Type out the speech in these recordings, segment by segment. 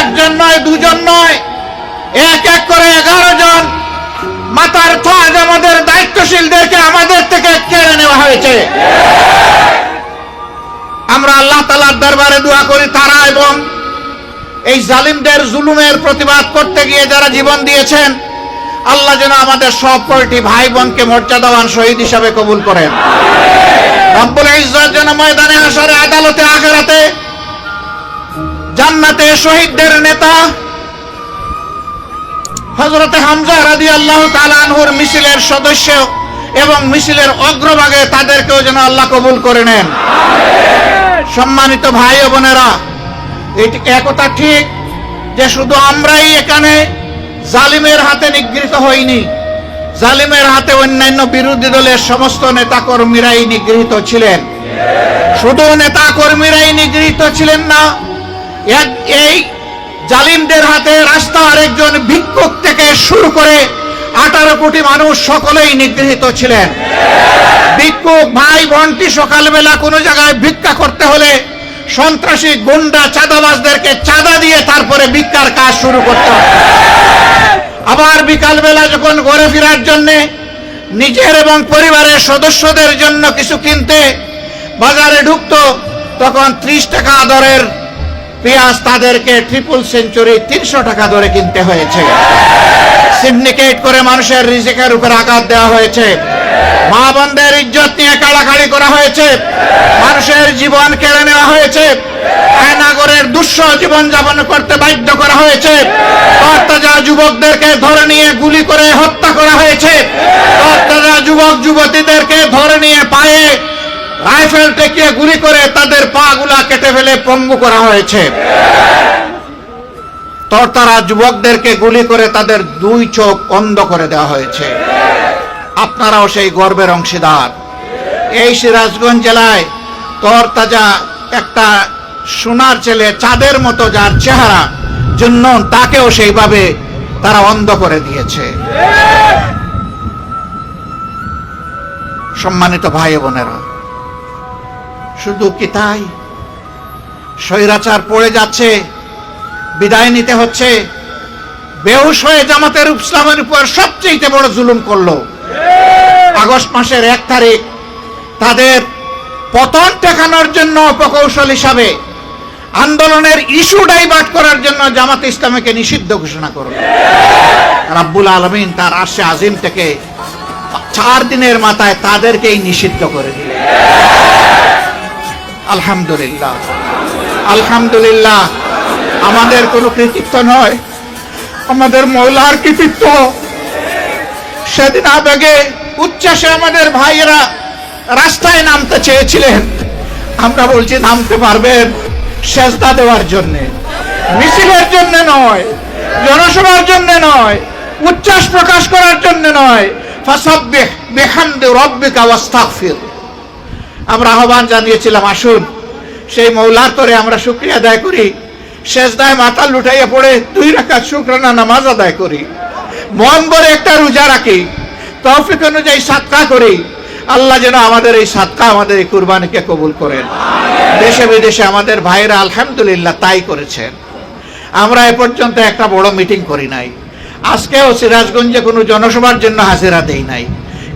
একজন নয়, দুজন নয়। এক এক করে এগারো জন। মাতার তাজ আমাদের দায়িত্বশীলদেরকে আমাদের থেকে কেড়ে নেওয়া হয়েছে। আমরা আল্লাহ তালার দরবারে দোয়া করি, তারা এবং এই জালিমদের জুলুমের প্রতিবাদ করতে গিয়ে যারা জীবন দিয়েছেন, আল্লাহ যেন আমাদের সব কয়টি ভাই বোনকে মর্যাদাবান শহীদ হিসাবে কবুল করেন। রব্বুল ইজ্জত যেন ময়দানে আসারে আদালতে, আখেরাতে জান্নাতে শহীদদের নেতা হজরতে হামজা রাদি আল্লাহ তালানহুর মিছিলের সদস্য এবং মিছিলের অগ্রভাগে তাদেরকেও যেন আল্লাহ কবুল করে নেন। সম্মানিত ভাই ও বোনেরা এটি একথা ঠিক যে শুধু আমরাই এখানে জালিমের হাতে নিগৃহীত হইনি, জালিমের হাতে অন্যান্য বিরোধী দলের সমস্ত নেতাকর্মীরাই নিগৃহীত ছিলেন। শুধু নেতাকর্মীরাই নিগৃহীত ছিলেন না এক- এই জালিমদের হাতে রাস্তার একজন ভিক্ষুক থেকে শুরু করে আঠারো কোটি মানুষ সকলেই নিগৃহীত ছিলেন। ভিক্ষুক ভাই বোনটি সকালবেলা কোনো জায়গায় ভিক্ষা করতে হলে সন্ত্রাসী গুন্ডা চাঁদাবাজদেরকে চাঁদা দিয়ে তারপরে ভিক্ষার কাজ শুরু করতে। আবার বিকালবেলা যখন ঘরে ফেরার জন্য নিজের এবং পরিবারের সদস্যদের জন্য কিছু কিনতে বাজারে ঢুকতো, তখন ত্রিশ টাকা দরের পেঁয়াজ তাদেরকে ট্রিপল সেঞ্চুরি তিনশো টাকা ধরে কিনতে হয়েছে। সিন্ডিকেট করে মানুষের রিজিকের উপর আঘাত দেওয়া হয়েছে। মা বোনদের ইজ্জত নিয়ে কাড়াকাড়ি করা হয়েছে। মানুষের জীবন কেড়ে নেওয়া হয়েছে। আয়নাগরের দুঃস জীবন যাপন করতে বাধ্য করা হয়েছে। তরতাজা যুবকদেরকে ধরে নিয়ে গুলি করে হত্যা করা হয়েছে। তরতাজা যুবক যুবতীদেরকে ধরে নিয়ে পায়ে রাইফেল টেকিয়ে গুলি করে তাদের পা গুলা কেটে ফেলে পঙ্গু করা হয়েছে। তরতারা যুবকদেরকে গুলি করে তাদের দুই চোখ অন্ধ করে দেওয়া হয়েছে। আপনারাও সেই গর্বের অংশীদার। এই সিরাজগঞ্জ জেলায় তরতাজা একটা সোনার ছেলে চাঁদের মতো যার চেহারা জন্য তাকেও সেইভাবে তারা অন্ধ করে দিয়েছে। সম্মানিত ভাই বোনেরা শুধু কি তাই? স্বৈরাচার পড়ে যাচ্ছে, বিদায় নিতে হচ্ছে। হয়ে জামাতের ইসলামের উপর সবচেয়ে বড় জুলুম করল। আগস্ট মাসের এক তারিখ, তাদের পতন ঠেকানোর জন্য হিসাবে আন্দোলনের ইস্যু ডাইভার্ট করার জন্য জামাত ইসলামকে নিষিদ্ধ ঘোষণা করল। রাব্বুল আলমিন তার আশে আজিম থেকে চার দিনের মাথায় তাদেরকেই নিষিদ্ধ করে দিলেন। আলহামদুলিল্লাহ। আলহামদুলিল্লাহ, আমাদের কোনো কৃতিত্ব নয়। আমাদের মৌলার কৃতিত্ব। সেদিন আবেগে উচ্ছ্বাসে আমাদের ভাইয়েরা রাস্তায় নামতে চেয়েছিলেন। আমরা বলছি, নামতে পারবেন সেজদা দেওয়ার জন্য। মিছিলের জন্য নয়, জনসভার জন্য নয়, উচ্ছ্বাস প্রকাশ করার জন্য নয়। ফাসাব্বিহ বিহামদি রব্বিকা ওয়াস্তাগফির। আমরা আহ্বান জানিয়েছিলাম আসুন। সেই মৌলার তরে আমরা শুক্রিয়া আদায় করি। শেষদায় মাথা লুটাইয়া পড়ে দুই রাকাত শুক্রানা নামাজ আদায় করি। মন ভরে একটা রোজা রাখি। তৌফিক অনুযায়ী সাতকা করি। আল্লাহ যেন আমাদের এই সাতকা আমাদের এই কুরবানিকে কবুল করেন। দেশে বিদেশে আমাদের ভাইরা আলহামদুলিল্লাহ তাই করেছেন। আমরা এ পর্যন্ত একটা বড় মিটিং করি নাই। আজকেও সিরাজগঞ্জে কোনো জনসভার জন্য হাজিরা দেই নাই।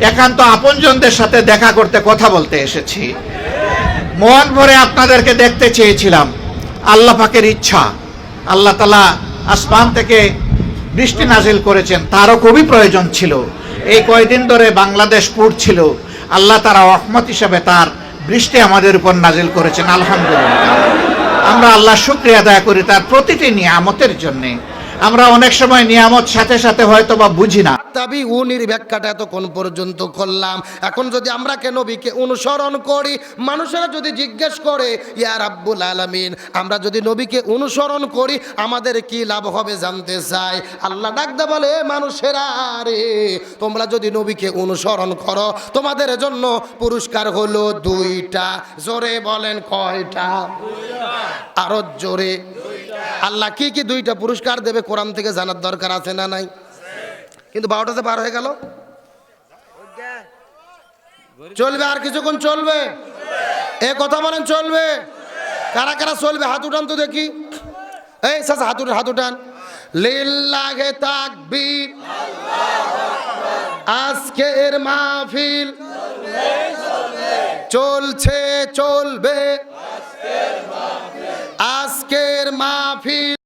একান্ত আপনজনদের সাথে দেখা করতে কথা বলতে এসেছি। মন ভরে আপনাদেরকে দেখতে চেয়েছিলাম। আল্লাহ পাকের ইচ্ছা। আল্লাহ তালা আসমান থেকে বৃষ্টি নাজিল করেছেন। তারও খুবই প্রয়োজন ছিল। এই কয়দিন ধরে বাংলাদেশ ছিল আল্লাহ তারা রহমত হিসাবে তার বৃষ্টি আমাদের উপর নাজিল করেছেন। আলহামদুলিল্লাহ। আমরা আল্লাহ শুক্রিয়া আদায় করি তার প্রতিটি নিয়ামতের জন্যে। আমরা অনেক সময় নিয়ামত সাথে সাথে হয়তো বা বুঝি না। তাবি উনির ব্যাখ্যাটা এতক্ষণ পর্যন্ত করলাম। এখন যদি আমরা কে নবীকে অনুসরণ করি, মানুষেরা যদি জিজ্ঞেস করে, ইয়া রাব্বুল আলামিন, আমরা যদি নবীকে অনুসরণ করি, আমাদের কি লাভ হবে জানতে চাই? আল্লাহ ডাকদা বলে মানুষেরা রে তোমরা যদি নবীকে অনুসরণ করো, তোমাদের জন্য পুরস্কার হলো দুইটা। জোরে বলেন, কয়টা? আরও জোরে। আল্লাহ কি কি দুইটা পুরস্কার দেবে কোরআন থেকে জানার দরকার আছে না নাই? কিন্তু বারোটাতে পার হয়ে গেল? চলবে আর কিছুক্ষণ চলবে? এ কথা বলেন, চলবে? কারা কারা চলবে? হাত উঠান তো দেখি। এই চাচা হাতুর হাতুটান লিল্লাহে তাকবীর। আজকের মাহফিল। চলছে, চলবে। আজকের মাহফিল